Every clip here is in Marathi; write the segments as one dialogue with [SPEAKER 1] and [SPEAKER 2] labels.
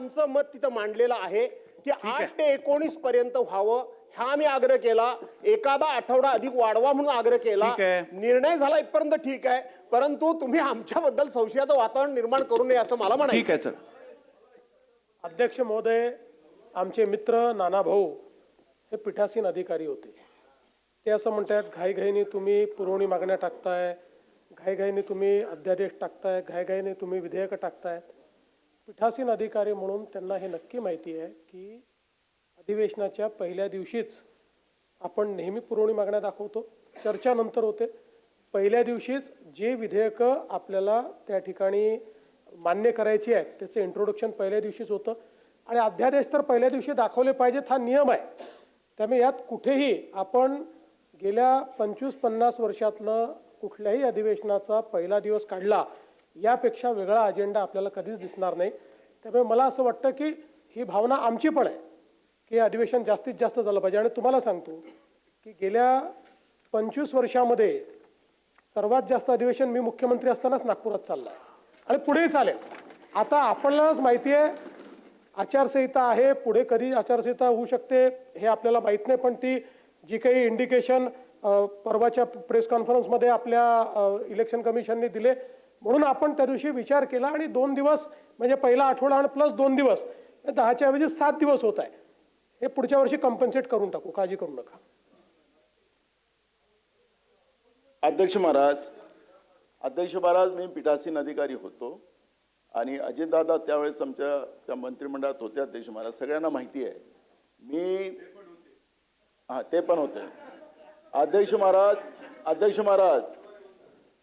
[SPEAKER 1] आमचं मत तिथं मांडलेलं आहे की आठ ते एकोणीस पर्यंत व्हावं. हा आम्ही आग्रह केला. एखादा आठवडा अधिक वाढवा म्हणून आग्रह केला.
[SPEAKER 2] ठीक आहे.
[SPEAKER 1] निर्णय झाला इथपर्यंत ठीक आहे. परंतु तुम्ही आमच्याबद्दल संशयाचं वातावरण निर्माण करू नये असं मला म्हणायचं
[SPEAKER 2] ठीक आहे चल.
[SPEAKER 3] अध्यक्ष महोदय आमचे मित्र नाना भाऊ हे पीठासीन अधिकारी होते. ते असं म्हणतात घाईघाईने तुम्ही पुरवणी मागण्या टाकताय. घाईघाईने तुम्ही अध्यादेश टाकताय. घाईघाईने तुम्ही विधेयकं टाकताय पीठासीन अधिकारी म्हणून त्यांना हे नक्की माहिती आहे की अधिवेशनाच्या पहिल्या दिवशीच आपण नेहमी पुरवणी मागण्या दाखवतो चर्चा नंतर होते. पहिल्या दिवशीच जे विधेयकं आपल्याला त्या ठिकाणी मान्य करायची आहेत त्याचं इंट्रोडक्शन पहिल्या दिवशीच होतं. आणि अध्यादेश तर पहिल्या दिवशी दाखवले पाहिजेत हा नियम आहे. त्यामुळे यात कुठेही आपण गेल्या पंचवीस पन्नास वर्षातलं कुठल्याही अधिवेशनाचा पहिला दिवस काढला यापेक्षा वेगळा अजेंडा आपल्याला कधीच दिसणार नाही. त्यामुळे मला असं वाटतं की ही भावना आमची पण आहे की हे अधिवेशन जास्तीत जास्त झालं पाहिजे. आणि तुम्हाला सांगतो की गेल्या पंचवीस वर्षामध्ये सर्वात जास्त अधिवेशन मी मुख्यमंत्री असतानाच नागपुरात चाललं. आहे आणि पुढेही चालेल. आता आपल्यालाच माहिती आहे आचारसंहिता आहे पुढे कधी आचारसंहिता होऊ शकते हे आपल्याला माहीत नाही पण ती जी काही इंडिकेशन परवाच्या प्रेस कॉन्फरन्समध्ये आपल्या इलेक्शन कमिशनने दिले. म्हणून आपण त्या दिवशी विचार केला आणि दोन दिवस म्हणजे पहिला आठवडा आणि प्लस दोन दिवस हे दहाच्या ऐवजी सात दिवस होत आहे. हे पुढच्या वर्षी कम्पन्सेट करून टाकू काळजी करू नका.
[SPEAKER 4] अध्यक्ष महाराज अध्यक्ष महाराज मी पीठासीन अधिकारी होतो आणि अजितदादा त्यावेळेस आमच्या त्या मंत्रिमंडळात होते अध्यक्ष महाराज. सगळ्यांना माहिती आहे. मी हां ते पण होते. अध्यक्ष महाराज अध्यक्ष महाराज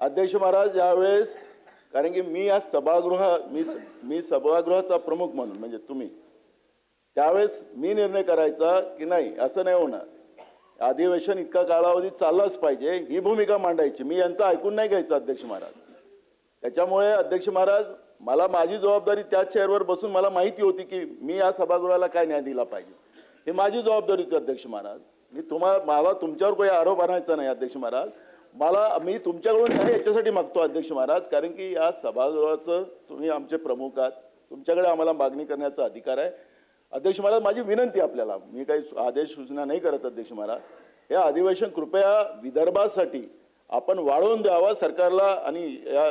[SPEAKER 4] अध्यक्ष महाराज यावेळेस कारण की मी आज सभागृह मी मी सभागृहाचा प्रमुख म्हणून म्हणजे तुम्ही त्यावेळेस मी निर्णय करायचा की नाही असं नाही होणार. अधिवेशन इतका कालावधी चाललाच पाहिजे ही भूमिका मांडायची मी यांचं ऐकून नाही घ्यायचं अध्यक्ष महाराज. त्याच्यामुळे अध्यक्ष महाराज मला माझी जबाबदारी त्या चेअरवर बसून मला माहिती होती की मी या सभागृहाला काय न्याय दिला पाहिजे. ही माझी जबाबदारी होती अध्यक्ष महाराज. मी तुम्हाला मला तुमच्यावर काही आरोप आणायचा नाही अध्यक्ष महाराज. मला मी तुमच्याकडून नाही याच्यासाठी मागतो अध्यक्ष महाराज. कारण की या सभागृहाचं तुम्ही आमचे प्रमुख आहात. तुमच्याकडे आम्हाला मागणी करण्याचा अधिकार आहे. अध्यक्ष महाराज माझी विनंती आपल्याला. मी काही आदेश सूचना नाही करत अध्यक्ष महाराज. हे अधिवेशन कृपया विदर्भासाठी आपण वाढवून द्यावा सरकारला आणि या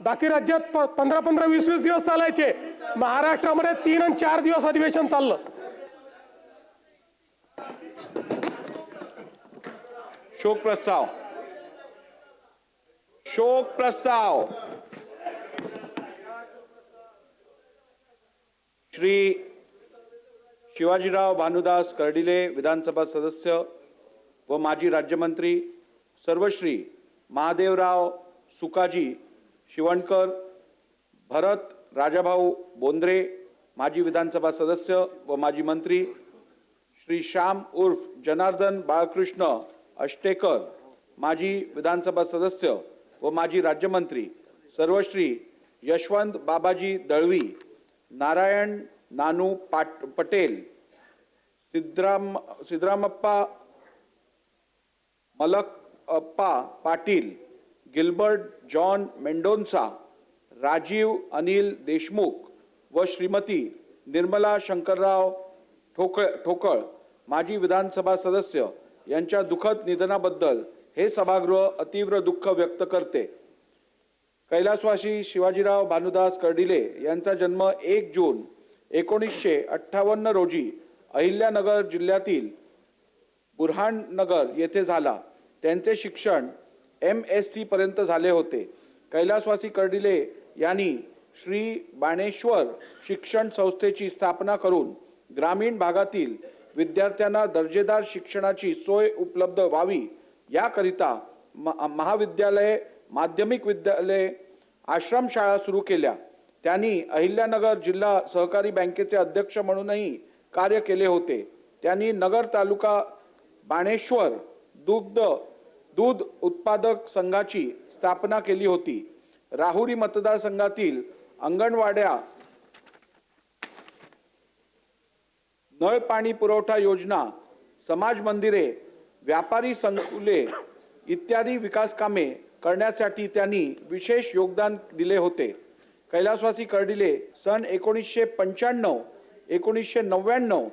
[SPEAKER 3] बाकी राज्यात प- पंधरा पंधरा वीस वीस दिवस चालायचे. महाराष्ट्रामध्ये तीन आणि चार दिवस अधिवेशन चाललं.
[SPEAKER 2] शोक प्रस्ताव. शोक प्रस्ताव. श्री शिवाजीराव भानुदास कर्डिले विधानसभा सदस्य व माजी राज्यमंत्री सर्वश्री महादेवराव सुकाजी शिवणकर भरत राजाभाऊ बोंद्रे माजी विधानसभा सदस्य व माजी मंत्री श्री श्याम उर्फ जनार्दन बाळकृष्ण अष्टेकर माजी विधानसभा सदस्य व माजी राज्यमंत्री सर्वश्री यशवंत बाबाजी Dalvi Narayan Nanu Pat Patel Siddharam Siddharamappa Malkappa Patil Gilbert John Mendonca Rajiv Anil Deshmukh व श्रीमती निर्मला शंकरराव ठोकळ ठोकळ माजी विधानसभा सदस्य यांच्या दुःखद निधनाबद्दल हे सभागृह अतीव्र दुःख व्यक्त करते. कैलासवासी शिवाजीराव भानुदास कर्डिले यांचा जन्म एक जून एकोणीसशे अठ्ठावन्न रोजी अहिल्यानगर जिल्ह्यातील बुरहाननगर येथे झाला. त्यांचे शिक्षण एम एस सी पर्यंत झाले होते. कैलासवासी कर्डिले यांनी श्री बाणेश्वर शिक्षण संस्थेची स्थापना करून ग्रामीण भागातील विद्यार्थ्यांना दर्जेदार शिक्षणाची सोय उपलब्ध व्हावी. याकरिता म- महाविद्यालय माध्यमिक विद्यालय आश्रमशाळा सुरू केल्या. त्यांनी अहिल्यानगर जिल्हा सहकारी बँकेचे अध्यक्ष म्हणूनही कार्य केले होते. त्यांनी नगर तालुका बाणेश्वर दुग्ध दूध उत्पादक संघाची स्थापना केली होती. राहुरी मतदारसंघातील अंगणवाड्या नळ पाणी पुरवठा योजना समाज मंदिरे व्यापारी संकुले इत्यादी विकास कामे करण्यासाठी त्यांनी विशेष योगदान दिले होते. कैलासवासी कर्डिले सन एकोणीसशे पंच्याण्णव एकोणीसशे नव्याण्णव.